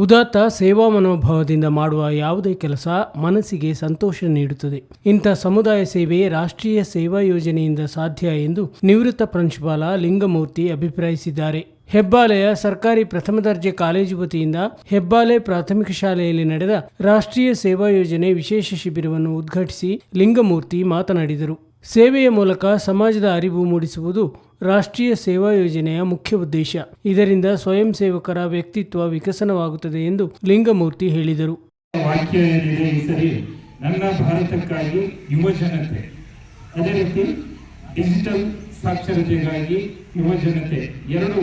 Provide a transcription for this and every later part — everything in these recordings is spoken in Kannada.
ಉದಾತ್ತ ಸೇವಾ ಮನೋಭಾವದಿಂದ ಮಾಡುವ ಯಾವುದೇ ಕೆಲಸ ಮನಸ್ಸಿಗೆ ಸಂತೋಷ ನೀಡುತ್ತದೆ. ಇಂಥ ಸಮುದಾಯ ಸೇವೆ ರಾಷ್ಟ್ರೀಯ ಸೇವಾ ಯೋಜನೆಯಿಂದ ಸಾಧ್ಯ ಎಂದು ನಿವೃತ್ತ ಪ್ರಾಂಶುಪಾಲ ಲಿಂಗಮೂರ್ತಿ ಅಭಿಪ್ರಾಯಿಸಿದ್ದಾರೆ. ಹೆಬ್ಬಾಲೆಯ ಸರ್ಕಾರಿ ಪ್ರಥಮ ದರ್ಜೆ ಕಾಲೇಜು ವತಿಯಿಂದ ಹೆಬ್ಬಾಲೆ ಪ್ರಾಥಮಿಕ ಶಾಲೆಯಲ್ಲಿ ನಡೆದ ರಾಷ್ಟ್ರೀಯ ಸೇವಾ ಯೋಜನೆ ವಿಶೇಷ ಶಿಬಿರವನ್ನು ಉದ್ಘಾಟಿಸಿ ಲಿಂಗಮೂರ್ತಿ ಮಾತನಾಡಿದರು. ಸೇವೆಯ ಮೂಲಕ ಸಮಾಜದ ಅರಿವು ಮೂಡಿಸುವುದು ರಾಷ್ಟ್ರೀಯ ಸೇವಾ ಯೋಜನೆಯ ಮುಖ್ಯ ಉದ್ದೇಶ. ಇದರಿಂದ ಸ್ವಯಂ ಸೇವಕರ ವ್ಯಕ್ತಿತ್ವ ವಿಕಸನವಾಗುತ್ತದೆ ಎಂದು ಲಿಂಗಮೂರ್ತಿ ಹೇಳಿದರು. ವಾಕ್ಯ ಏನಿದೆ ಸರಿ ನನ್ನ ಭಾರತಕ್ಕಾಗಿ ಯುವ ಜನತೆ, ಅದೇ ರೀತಿ ಡಿಜಿಟಲ್ ಸಾಕ್ಷರತೆಗಾಗಿ ಯುವ ಜನತೆ ಎರಡು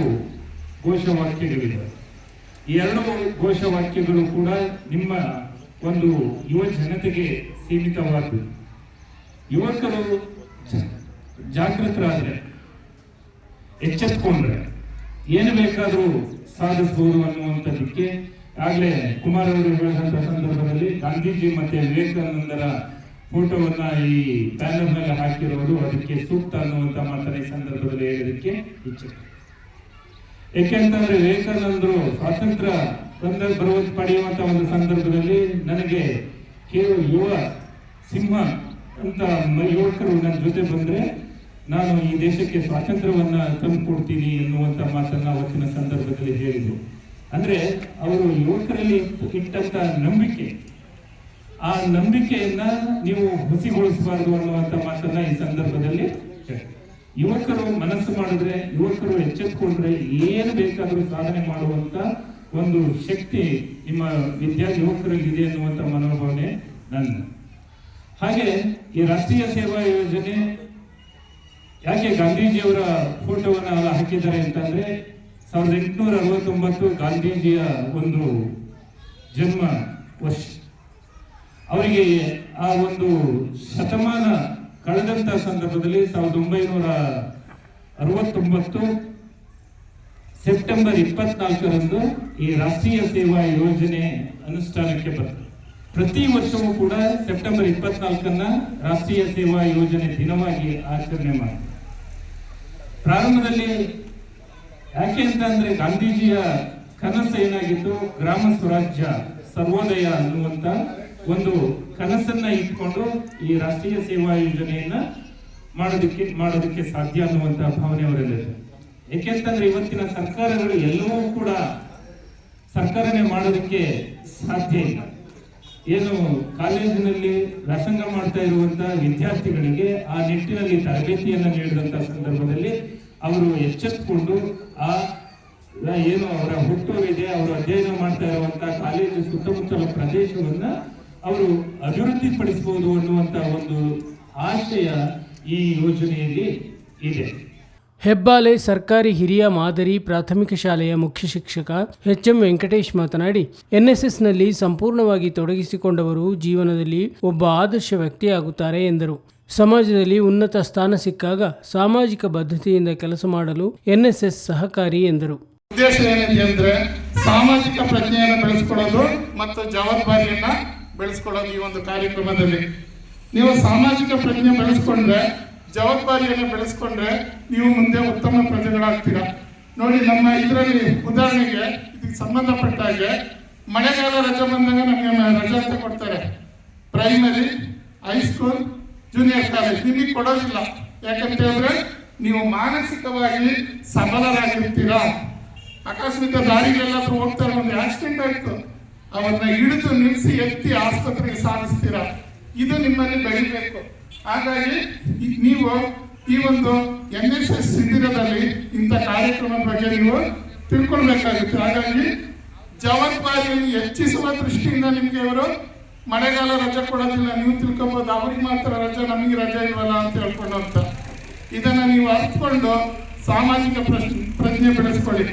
ಘೋಷವಾಕ್ಯಗಳಿವೆ. ಎರಡು ಘೋಷವಾಕ್ಯಗಳು ಕೂಡ ನಿಮ್ಮ ಒಂದು ಯುವ ಜನತೆಗೆ ಸೀಮಿತವಾದ ಯುವಕರು ಜಾಗೃತರಾದ್ರೆ, ಎಚ್ಚೆತ್ಕೊಂಡ್ರೆ ಏನು ಬೇಕಾದರೂ ಸಾಧಿಸಬಹುದು ಅನ್ನುವಂಥದ್ದಕ್ಕೆ ಆಗಲೇ ಕುಮಾರ್ ಅವರು ಹೇಳಿದಂತ ಸಂದರ್ಭದಲ್ಲಿ ಗಾಂಧೀಜಿ ಮತ್ತೆ ವಿವೇಕಾನಂದರ ಫೋಟೋವನ್ನ ಈ ಬ್ಯಾನರ್ ಮೇಲೆ ಹಾಕಿರೋದು ಅದಕ್ಕೆ ಸೂಕ್ತ ಅನ್ನುವಂತ ಮಾತನ್ನ ಈ ಸಂದರ್ಭದಲ್ಲಿ ಹೇಳೋದಕ್ಕೆ ಇಚ್ಛೆ. ಯಾಕೆಂತಂದ್ರೆ ವಿವೇಕಾನಂದರು ಸ್ವಾತಂತ್ರ್ಯ ಬಂದ ಬರುವ ಪಡೆಯುವಂತ ಒಂದು ಸಂದರ್ಭದಲ್ಲಿ ನನಗೆ ಕೇವಲ ಯುವ ಸಿಂಹ ಅಂತ ಯುವಕರು ನನ್ನ ಜೊತೆ ಬಂದ್ರೆ, ನಾನು ಈ ದೇಶಕ್ಕೆ ಸ್ವಾತಂತ್ರ್ಯವನ್ನ ತಂದುಕೊಡ್ತೀನಿ ಎನ್ನುವಂತ ಮಾತನ್ನ ಅವತ್ತಿನ ಸಂದರ್ಭದಲ್ಲಿ ಹೇಳಿದ್ರು ಅಂದ್ರೆ ಅವರು ಯುವಕರಲ್ಲಿ ಇಟ್ಟಂಥ ನಂಬಿಕೆ, ಆ ನಂಬಿಕೆಯನ್ನ ನೀವು ಹುಸಿಗೊಳಿಸಬಾರದು ಅನ್ನುವಂತ ಮಾತನ್ನ ಈ ಸಂದರ್ಭದಲ್ಲಿ. ಯುವಕರು ಮನಸ್ಸು ಮಾಡಿದ್ರೆ, ಯುವಕರು ಎಚ್ಚೆತ್ಕೊಂಡ್ರೆ ಏನು ಬೇಕಾದರೂ ಸಾಧನೆ ಮಾಡುವಂತ ಒಂದು ಶಕ್ತಿ ನಿಮ್ಮ ವಿದ್ಯಾ ಯುವಕರಲ್ಲಿ ಇದೆ ಅನ್ನುವಂತ ಮನೋಭಾವನೆ ನನ್ನ ಹಾಗೆ ಈ ರಾಷ್ಟ್ರೀಯ ಸೇವಾ ಯೋಜನೆ ಯಾಕೆ ಗಾಂಧೀಜಿಯವರ ಫೋಟೋವನ್ನು ಎಲ್ಲ ಹಾಕಿದ್ದಾರೆ ಅಂತಂದ್ರೆ ಸಾವಿರದ ಎಂಟುನೂರ ಅರವತ್ತೊಂಬತ್ತು ಗಾಂಧೀಜಿಯ ಒಂದು ಜನ್ಮ ವರ್ಷ. ಅವರಿಗೆ ಆ ಒಂದು ಶತಮಾನ ಕಳೆದಂತ ಸಂದರ್ಭದಲ್ಲಿ ಸಾವಿರದ ಒಂಬೈನೂರ ಅರವತ್ತೊಂಬತ್ತು ಸೆಪ್ಟೆಂಬರ್ ಇಪ್ಪತ್ನಾಲ್ಕರಂದು ಈ ರಾಷ್ಟ್ರೀಯ ಸೇವಾ ಯೋಜನೆ ಅನುಷ್ಠಾನಕ್ಕೆ ಬರ್ತದೆ ಪ್ರತಿ ವರ್ಷವೂ ಕೂಡ ಸೆಪ್ಟೆಂಬರ್ ಇಪ್ಪತ್ನಾಲ್ಕನ್ನ ರಾಷ್ಟ್ರೀಯ ಸೇವಾ ಯೋಜನೆ ದಿನವಾಗಿ ಆಚರಣೆ ಮಾಡಿ. ಪ್ರಾರಂಭದಲ್ಲಿ ಯಾಕೆ ಅಂತ ಅಂದ್ರೆ ಗಾಂಧೀಜಿಯ ಕನಸು ಏನಾಗಿತ್ತು? ಗ್ರಾಮ ಸ್ವರಾಜ್ಯ ಸರ್ವೋದಯ ಅನ್ನುವಂತ ಒಂದು ಕನಸನ್ನ ಇಟ್ಕೊಂಡು ಈ ರಾಷ್ಟ್ರೀಯ ಸೇವಾ ಯೋಜನೆಯನ್ನ ಮಾಡೋದಕ್ಕೆ ಮಾಡೋದಕ್ಕೆ ಸಾಧ್ಯ ಅನ್ನುವಂತ ಭಾವನೆ ಅವರಲ್ಲಿದೆ. ಏಕೆಂತಂದ್ರೆ ಇವತ್ತಿನ ಸರ್ಕಾರಗಳು ಎಲ್ಲವೂ ಕೂಡ ಸರ್ಕಾರನೇ ಮಾಡೋದಕ್ಕೆ ಸಾಧ್ಯ ಇಲ್ಲ. ಏನು ಕಾಲೇಜಿನಲ್ಲಿ ವ್ಯಾಸಂಗ ಮಾಡ್ತಾ ಇರುವಂತಹ ವಿದ್ಯಾರ್ಥಿಗಳಿಗೆ ಆ ನಿಟ್ಟಿನಲ್ಲಿ ತರಬೇತಿಯನ್ನ ನೀಡಿದಂತ ಸಂದರ್ಭದಲ್ಲಿ ಅವರು ಎಚ್ಚೆತ್ಕೊಂಡು ಆ ಏನು ಅವರ ಹುಟ್ಟೂರಿದೆ ಅವರು ಅಧ್ಯಯನ ಮಾಡ್ತಾ ಇರುವಂತಹ ಕಾಲೇಜು ಸುತ್ತಮುತ್ತಲ ಪ್ರದೇಶವನ್ನ ಅವರು ಅಭಿವೃದ್ಧಿ ಪಡಿಸಬಹುದು ಅನ್ನುವಂತ ಒಂದು ಆಶಯ ಈ ಯೋಜನೆಯಲ್ಲಿ ಇದೆ. ಹೆಬ್ಬಾಲೆ ಸರ್ಕಾರಿ ಹಿರಿಯ ಮಾದರಿ ಪ್ರಾಥಮಿಕ ಶಾಲೆಯ ಮುಖ್ಯ ಶಿಕ್ಷಕ ಎಚ್ ಎಂ ವೆಂಕಟೇಶ್ ಮಾತನಾಡಿ, ಎನ್ಎಸ್ಎಸ್ನಲ್ಲಿ ಸಂಪೂರ್ಣವಾಗಿ ತೊಡಗಿಸಿಕೊಂಡವರು ಜೀವನದಲ್ಲಿ ಒಬ್ಬ ಆದರ್ಶ ವ್ಯಕ್ತಿಯಾಗುತ್ತಾರೆ ಎಂದರು. ಸಮಾಜದಲ್ಲಿ ಉನ್ನತ ಸ್ಥಾನ ಸಿಕ್ಕಾಗ ಸಾಮಾಜಿಕ ಬದ್ಧತೆಯಿಂದ ಕೆಲಸ ಮಾಡಲು ಎನ್ಎಸ್ಎಸ್ ಸಹಕಾರಿ ಎಂದರು. ಉದ್ದೇಶ ಏನಿದೆ ಅಂದ್ರೆ ಸಾಮಾಜಿಕ ಪ್ರಜ್ಞೆಯನ್ನು ಬೆಳೆಸ್ಕೊಳ್ಳೋದು ಮತ್ತು ಜವಾಬ್ದಾರಿಯನ್ನ ಬೆಳೆಸ್ಕೊಳ್ಳೋದು ಈ ಒಂದು ಕಾರ್ಯಕ್ರಮದಲ್ಲಿ. ನೀವು ಸಾಮಾಜಿಕ ಪ್ರಜ್ಞೆ ಬೆಳೆಸ್ಕೊಂಡ್ರೆ ಜವಾಬ್ದಾರಿಯನ್ನು ಬೆಳೆಸ್ಕೊಂಡ್ರೆ ನೀವು ಮುಂದೆ ಉತ್ತಮ ಪ್ರಜೆಗಳಾಗ್ತೀರಾ? ನೋಡಿ, ನಮ್ಮ ಇದರಲ್ಲಿ ಉದಾಹರಣೆಗೆ ಇದಕ್ಕೆ ಸಂಬಂಧಪಟ್ಟ ಹಾಗೆ ಮಳೆಗಾಲ ರಜೆ ಬಂದಾಗ ನಮಗೆ ರಜೆ ಅಂತ ಕೊಡ್ತಾರೆ. ಪ್ರೈಮರಿ ಹೈಸ್ಕೂಲ್ ಜೂನಿಯರ್ ಕಾಲೇಜ್ ನಿಮಗೆ ಕೊಡೋದಿಲ್ಲ. ಯಾಕಂತ ಹೇಳಿದ್ರೆ ನೀವು ಮಾನಸಿಕವಾಗಿ ಸಬಲರಾಗಿರ್ತೀರಾ? ಆಕಸ್ಮಿಕ ದಾರಿಗೆಲ್ಲಾದ್ರೂ ಹೋಗ್ತಾರೆ ಒಂದು ಆಕ್ಸಿಡೆಂಟ್ ಆಯಿತು. ಅವನ್ನ ಹಿಡಿದು ನಿಲ್ಲಿಸಿ ಎತ್ತಿ ಆಸ್ಪತ್ರೆಗೆ ಸಾಗಿಸ್ತೀರಾ? ಇದು ನಿಮ್ಮಲ್ಲಿ ಬೆಳಿಬೇಕು. ಹಾಗಾಗಿ ನೀವು ಈ ಒಂದು ಎನ್ ಎಸ್ ಎಸ್ ಶಿಬಿರದಲ್ಲಿ ಇಂಥ ಕಾರ್ಯಕ್ರಮದ ಬಗ್ಗೆ ನೀವು ತಿಳ್ಕೊಳ್ಬೇಕಾಗಿತ್ತು. ಹಾಗಾಗಿ ಜವಾಬ್ದಾರಿಯನ್ನು ಹೆಚ್ಚಿಸುವ ದೃಷ್ಟಿಯಿಂದ ನಿಮಗೆ ಇವರು ಮಳೆಗಾಲ ರಜೆ ಕೊಡೋದಿಲ್ಲ. ನೀವು ತಿಳ್ಕೊಬೋದು, ಅವ್ರಿಗೆ ಮಾತ್ರ ರಜೆ, ನಮಗೆ ರಜೆ ಇಲ್ವಲ್ಲ ಅಂತ ಹೇಳ್ಕೊಂಡು ಅಂತ ಇದನ್ನ ನೀವು ಅರ್ಥಕೊಂಡು ಸಾಮಾಜಿಕ ಪ್ರಶ್ನೆ ಪ್ರಜ್ಞೆ ಬೆಳೆಸ್ಕೊಳ್ಳಿ.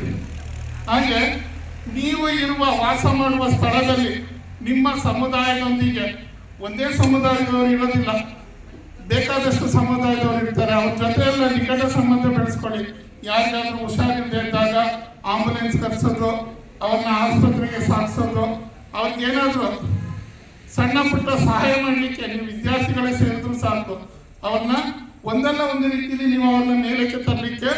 ಹಾಗೆ ನೀವು ಇರುವ ವಾಸ ಮಾಡುವ ಸ್ಥಳದಲ್ಲಿ ನಿಮ್ಮ ಸಮುದಾಯದೊಂದಿಗೆ, ಒಂದೇ ಸಮುದಾಯದವರು ಇರೋದಿಲ್ಲ. ಬೇಕಾದಷ್ಟು ಸಮುದಾಯದವರು ಇರ್ತಾರೆ. ಅವ್ರ ಜೊತೆ ಎಲ್ಲ ನಿಕಟ ಸಂಬಂಧ ಬೆಳೆಸ್ಕೊಳ್ಳಿ. ಯಾರಿಗಾದ್ರೂ ಹುಷಾರಿಲ್ಲದೆ ಇದ್ದಾಗ ಆಂಬುಲೆನ್ಸ್ ಕರೆಸೋದು ಅವ್ರನ್ನ ಆಸ್ಪತ್ರೆಗೆ ಸಾಗಿಸೋದು ಅವ್ರಿಗೇನಾದರೂ ಸಣ್ಣ ಪುಟ್ಟ ಸಹಾಯ ಮಾಡಲಿಕ್ಕೆ ನೀವು ವಿದ್ಯಾರ್ಥಿಗಳೇ ಸೇರಿದ್ರು ಸಾಕು. ಅವ್ರನ್ನ ಒಂದಲ್ಲ ಒಂದು ರೀತಿಯಲ್ಲಿ ನೀವು ಅವ್ರನ್ನ ಮೇಲಕ್ಕೆ ತರಲಿಕ್ಕೆ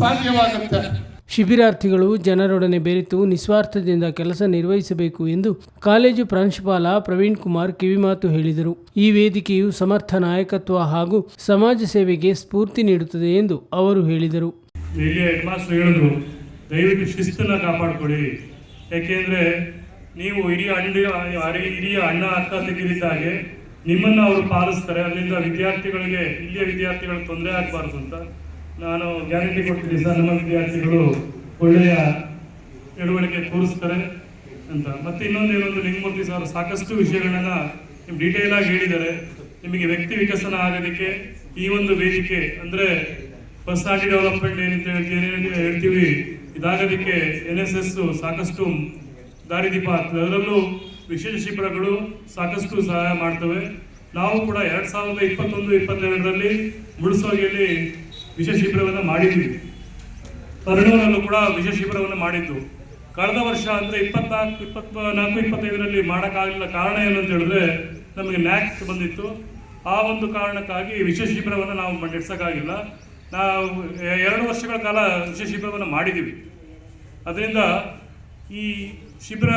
ಸಾಧ್ಯವಾಗುತ್ತೆ. ಶಿಬಿರಾರ್ಥಿಗಳು ಜನರೊಡನೆ ಬೆರೆತು ನಿಸ್ವಾರ್ಥದಿಂದ ಕೆಲಸ ನಿರ್ವಹಿಸಬೇಕು ಎಂದು ಕಾಲೇಜು ಪ್ರಾಂಶುಪಾಲ ಪ್ರವೀಣ್ ಕುಮಾರ್ ಕಿವಿಮಾತು ಹೇಳಿದರು. ಈ ವೇದಿಕೆಯು ಸಮರ್ಥ ನಾಯಕತ್ವ ಹಾಗೂ ಸಮಾಜ ಸೇವೆಗೆ ಸ್ಫೂರ್ತಿ ನೀಡುತ್ತದೆ ಎಂದು ಅವರು ಹೇಳಿದರು. ದಯವಿಟ್ಟು ಶಿಸ್ತನ್ನು ಕಾಪಾಡಿಕೊಳ್ಳಿ. ಯಾಕೆಂದ್ರೆ ನೀವು ಹಿರಿಯ ಅಣ್ಣ ಹರಿ- ಹಿರಿಯ ಅಣ್ಣ, ಅಕ್ಕ ತೆಗೆದಿದ್ದಾಗೆ ನಿಮ್ಮನ್ನು ಅವರು ಪಾಲಿಸ್ತಾರೆ. ಅದರಿಂದ ವಿದ್ಯಾರ್ಥಿಗಳಿಗೆ, ಇಲ್ಲಿಯ ವಿದ್ಯಾರ್ಥಿಗಳಿಗೆ ತೊಂದರೆ ಆಗಬಾರ್ದು ಅಂತ ನಾನು ಗ್ಯಾರಂಟಿ ಕೊಡ್ತೀನಿ ಸರ್, ನಮ್ಮ ವಿದ್ಯಾರ್ಥಿಗಳು ಒಳ್ಳೆಯ ಎಡವಳಿಕೆ ತೋರಿಸ್ತಾರೆ ಅಂತ. ಮತ್ತೆ ಇನ್ನೊಂದು ಏನೊಂದು ಲಿಂಗಮೂರ್ತಿ ಸರ್, ಸಾಕಷ್ಟು ವಿಷಯಗಳನ್ನ ನಿಮ್ ಡೀಟೇಲ್ ಆಗಿ ಹೇಳಿದ್ದಾರೆ. ನಿಮಗೆ ವ್ಯಕ್ತಿ ವಿಕಸನ ಆಗೋದಕ್ಕೆ ಈ ಒಂದು ವೇದಿಕೆ ಅಂದ್ರೆ ಪರ್ಸನಾಲಿಟಿ ಡೆವಲಪ್ಮೆಂಟ್ ಏನಂತ ಹೇಳ್ತೀವಿ ಹೇಳ್ತೀವಿ, ಇದಾಗೋದಕ್ಕೆ ಎನ್ ಎಸ್ ಎಸ್ ಸಾಕಷ್ಟು ದಾರಿದೀಪ ಆಗ್ತದೆ. ಅದರಲ್ಲೂ ವಿಶೇಷ ಶಿಬಿರಗಳು ಸಾಕಷ್ಟು ಸಹಾಯ ಮಾಡ್ತವೆ. ನಾವು ಕೂಡ ಎರಡ್ ಸಾವಿರದ ಇಪ್ಪತ್ತೊಂದು, ಇಪ್ಪತ್ತೆರಡರಲ್ಲಿ ಮುಳುಸೋಗಿಯಲ್ಲಿ ವಿಶೇಷ ಶಿಬಿರವನ್ನು ಮಾಡಿದ್ವಿ. ಪರಿಣಾಮದಲ್ಲೂ ಕೂಡ ವಿಶೇಷ ಶಿಬಿರವನ್ನು ಮಾಡಿದ್ದು. ಕಳೆದ ವರ್ಷ ಅಂದ್ರೆ ಇಪ್ಪತ್ನಾಲ್ಕು ಇಪ್ಪತ್ ನಾಲ್ಕು, ಇಪ್ಪತ್ತೈದರಲ್ಲಿ ಮಾಡೋಕ್ಕಾಗಲಿಲ್ಲ ಕಾರಣ ಏನು ಅಂತ ಹೇಳಿದ್ರೆ ನಮಗೆ ನ್ಯಾಕ್ಸ್ ಬಂದಿತ್ತು. ಆ ಒಂದು ಕಾರಣಕ್ಕಾಗಿ ವಿಶೇಷ ಶಿಬಿರವನ್ನು ನಾವು ನಡೆಸೋಕ್ಕಾಗಿಲ್ಲ. ನಾವು ಎರಡು ವರ್ಷಗಳ ಕಾಲ ವಿಶೇಷ ಶಿಬಿರವನ್ನು ಮಾಡಿದ್ದೀವಿ. ಅದರಿಂದ ಈ ಶಿಬಿರ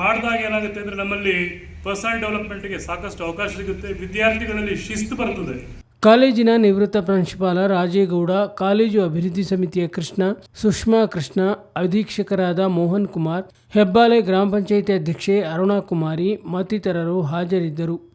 ಮಾಡಿದಾಗ ಏನಾಗುತ್ತೆ ಅಂದರೆ ನಮ್ಮಲ್ಲಿ ಪರ್ಸನಲ್ ಡೆವಲಪ್ಮೆಂಟ್ಗೆ ಸಾಕಷ್ಟು ಅವಕಾಶ ಸಿಗುತ್ತೆ. ವಿದ್ಯಾರ್ಥಿಗಳಲ್ಲಿ ಶಿಸ್ತು ಬರ್ತದೆ. ಕಾಲೇಜಿನ ನಿವೃತ್ತ ಪ್ರಾಂಶುಪಾಲ ರಾಜೇಗೌಡ, ಕಾಲೇಜು ಅಭಿವೃದ್ಧಿ ಸಮಿತಿಯ ಕೃಷ್ಣ, ಸುಷ್ಮಾ ಕೃಷ್ಣ, ಅಧೀಕ್ಷಕರಾದ ಮೋಹನ್ ಕುಮಾರ್ ಹೆಬ್ಬಾಲೆ ಗ್ರಾಮ ಪಂಚಾಯಿತಿ ಅಧ್ಯಕ್ಷೆ ಅರುಣಾ ಕುಮಾರಿ ಮತ್ತಿತರರು ಹಾಜರಿದ್ದರು.